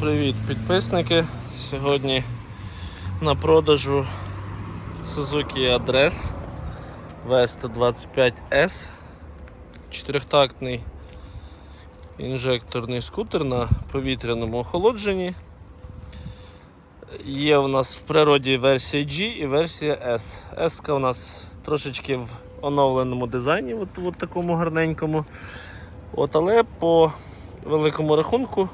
Привіт, підписники! Сьогодні на продажу Suzuki Address V125S. Чотирьохтактний інжекторний скутер на повітряному охолодженні. Є у нас в природі версія G і версія S. S у нас трошечки в оновленому дизайні, от, от такому гарненькому. От, але по великому рахунку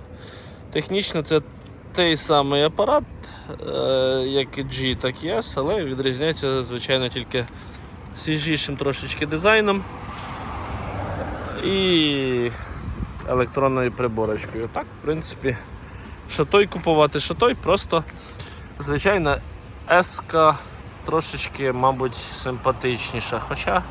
технічно це той самий апарат, е, як і G, так і S, але відрізняється, звичайно, тільки свіжішим трошечки дизайном і електронною приборочкою. Так, в принципі, що той купувати, що той, просто звичайно S трошечки, мабуть, симпатичніша. Хоча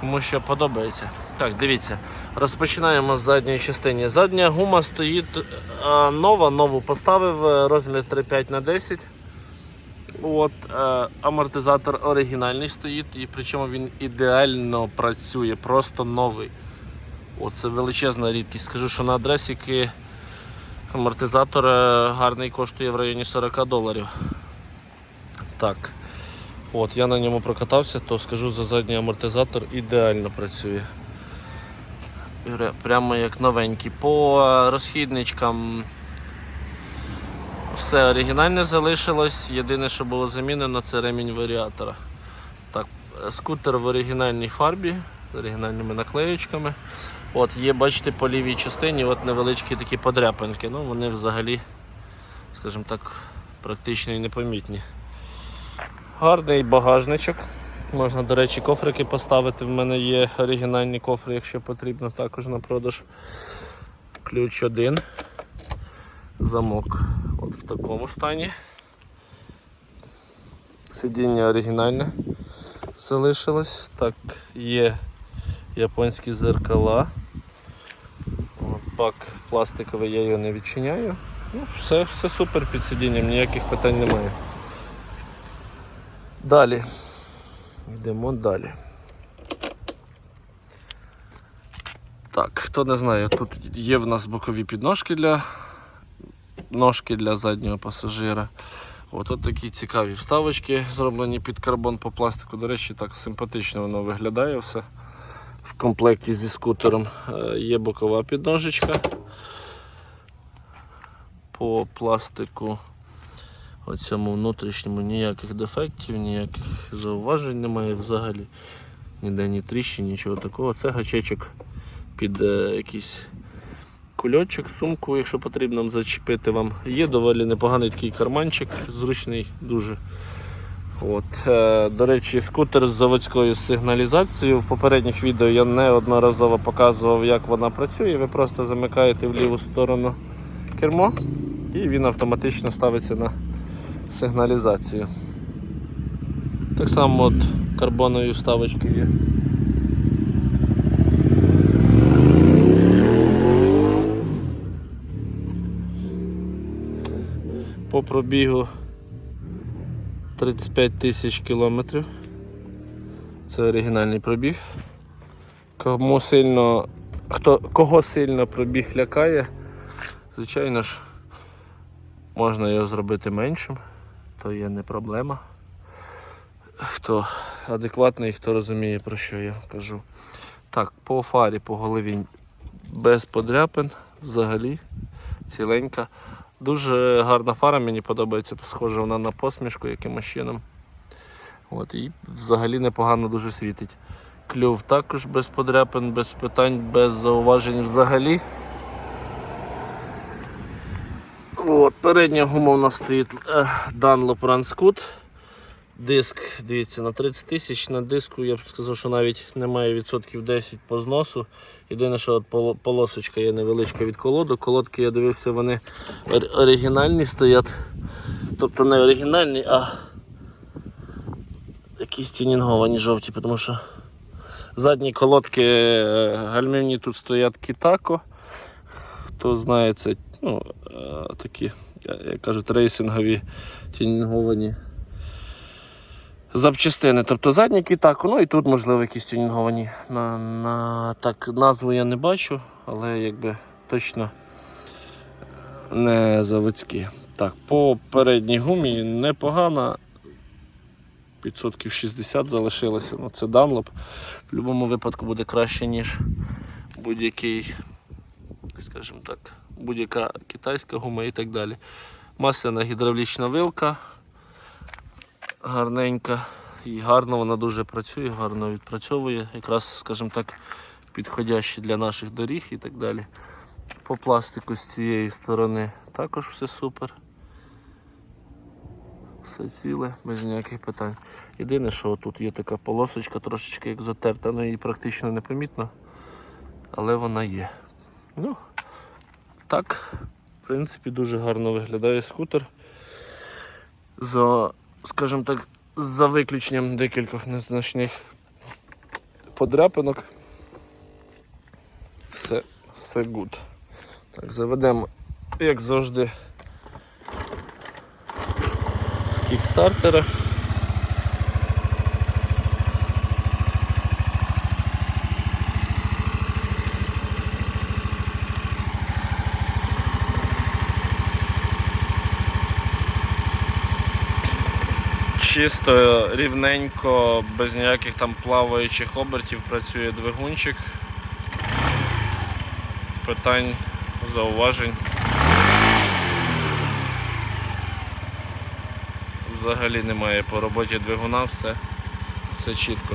кому що подобається. Так, дивіться, розпочинаємо з задньої частини. Задня гума стоїть а, нова, нову поставив е, розмір 3,5 на 10. От, е, амортизатор оригінальний стоїть, і причому він ідеально працює, просто новий. Оце величезна рідкість. Скажу, що на адресіки амортизатор е, гарний коштує в районі 40 доларів. Так. От, я на ньому прокатався, то скажу за задній амортизатор ідеально працює. Прямо як новенький. По е, розхідничкам все оригінальне залишилось. Єдине, що було замінено, це ремінь варіатора. Так, е, скутер в оригінальній фарбі з оригінальними наклеючками. От, є, бачите, по лівій частині от невеличкі такі подряпинки. Ну, вони взагалі, скажімо так, практично і непомітні. Гарний багажничок. Можна, до речі, кофрики поставити. В мене є оригінальні кофри, якщо потрібно, також на продаж. Ключ один. Замок от в такому стані. Сидіння оригінальне залишилось. Так, є японські зеркала. Бак пластиковий, я його не відчиняю. Ну, все, все супер під сидінням, ніяких питань немає. Далі. Йдемо далі. Так, хто не знає, тут є в нас бокові підножки для ножки для заднього пасажира. От такі цікаві вставочки зроблені під карбон по пластику. До речі, так симпатично воно виглядає все. В комплекті зі скутером Е, є бокова підножечка по пластику. Оцьому внутрішньому ніяких дефектів, ніяких зауважень немає взагалі. Ніде ні тріщин, нічого такого. Це гачечок під е, якийсь кульочок, сумку, якщо потрібно зачепити вам. Є доволі непоганий такий карманчик, зручний дуже. От, е, до речі, скутер з заводською сигналізацією. В попередніх відео я неодноразово показував, як вона працює. Ви просто замикаєте в ліву сторону кермо і він автоматично ставиться на сигналізацію. Так само от карбонові вставочки є. По пробігу 35 тисяч кілометрів. Це оригінальний пробіг. Кому сильно, хто, кого сильно пробіг лякає, звичайно ж, можна його зробити меншим, то є не проблема. Хто адекватний, хто розуміє, про що я кажу. Так, по фарі, по голові без подряпин, взагалі ціленька. Дуже гарна фара, мені подобається, схожа вона на посмішку якимось чином. От, і взагалі непогано дуже світить. Клюв також без подряпин, без питань, без зауважень взагалі. От, передня гума у нас стоїть Dunlop Ranscoot. Диск, дивіться, на 30 тисяч на диску я б сказав, що навіть немає відсотків 10 по зносу. Єдине, що от полосочка є невеличка від колоду. Колодки я дивився, вони оригінальні стоять. Тобто не оригінальні, а якісь тюнінговані жовті, тому що задні колодки е, гальмівні тут стоять Кітако. Хто знає, це ну, е, такі, е, як кажуть, рейсингові тюнінговані запчастини. Тобто задні кітаку, ну і тут, можливо, якісь тюнінговані. На, на, так, назву я не бачу, але якби точно не заводські. Так, по передній гумі непогана. Відсотків 60 залишилося. Ну, це Dunlop. В будь-якому випадку буде краще, ніж будь-який, скажімо так, будь-яка китайська гума і так далі. Масляна гідравлічна вилка. Гарненька. І гарно вона дуже працює, гарно відпрацьовує. Якраз, скажімо так, підходящі для наших доріг і так далі. По пластику з цієї сторони також все супер. Все ціле, без ніяких питань. Єдине, що тут є така полосочка, трошечки як затерта, ну її практично не помітно, але вона є. Ну, так, в принципі, дуже гарно виглядає скутер. За, скажімо так, за виключенням декількох незначних подряпинок. Все, все гуд. Так, заведемо, як завжди, з кікстартера. Чисто, рівненько, без ніяких там плаваючих обертів працює двигунчик. Питань, зауважень. Взагалі немає по роботі двигуна, все, все чітко.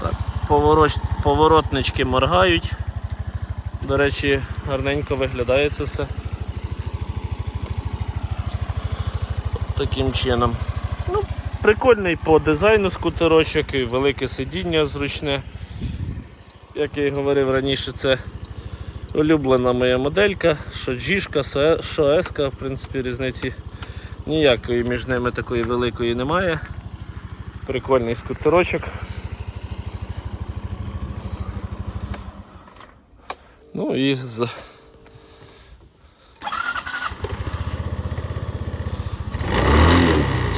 Так, повороч, поворотнички моргають. До речі, гарненько виглядає це все. Таким чином. Ну, Прикольний по дизайну скутерочок, і велике сидіння зручне. Як я і говорив раніше, це улюблена моя моделька, що G, що S, в принципі, різниці ніякої між ними такої великої немає. Прикольний скутерочок. Ну і з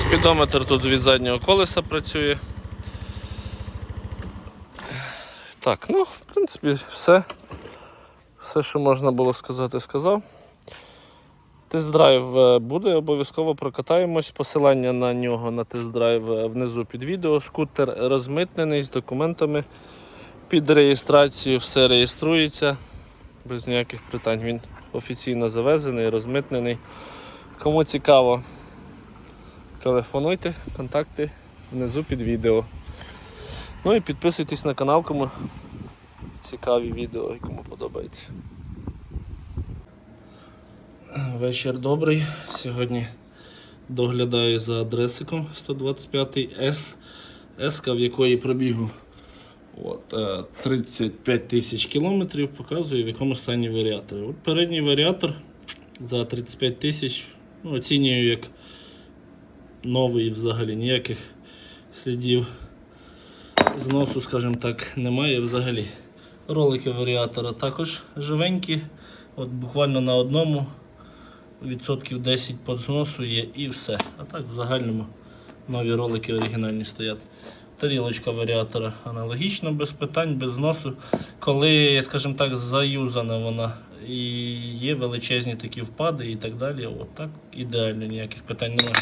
Спідометр тут від заднього колеса працює. Так, ну, в принципі, все. Все, що можна було сказати, сказав. Тест-драйв е, буде, обов'язково прокатаємось. Посилання на нього на тест-драйв е, внизу під відео. Скутер розмитнений з документами під реєстрацію, все реєструється. Без ніяких питань. Він офіційно завезений, розмитнений. Кому цікаво, телефонуйте, контакти внизу під відео. Ну і підписуйтесь на канал, кому цікаві відео і кому подобається. Вечір добрий. Сьогодні доглядаю за адресиком 125 S, S, в якої пробігу от, е, 35 тисяч кілометрів, показую в якому стані варіатор. От передній варіатор за 35 тисяч ну, оцінюю як новий взагалі, ніяких слідів зносу, скажімо так, немає взагалі. Ролики варіатора також живенькі, от буквально на одному відсотків 10 по зносу є і все. А так в загальному нові ролики оригінальні стоять. Тарілочка варіатора аналогічно, без питань, без зносу. Коли, скажімо так, заюзана вона і є величезні такі впади і так далі. От так ідеально, ніяких питань немає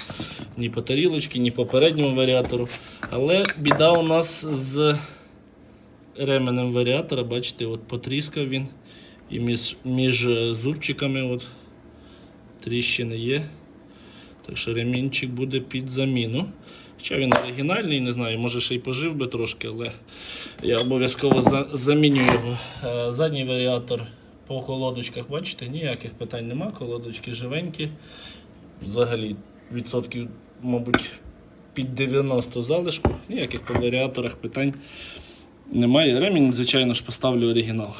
ні по тарілочці, ні по передньому варіатору. Але біда у нас з ременем варіатора, бачите, от потріскав він. І між, між зубчиками от тріщини є. Так що ремінчик буде під заміну. Хоча він оригінальний, не знаю, може ще й пожив би трошки, але я обов'язково за- заміню його. Е, Задній варіатор по колодочках, бачите, ніяких питань нема. Колодочки живенькі. Взагалі відсотків, мабуть, під 90 залишку. Ніяких по варіаторах питань немає. Ремінь, звичайно ж, поставлю оригінал.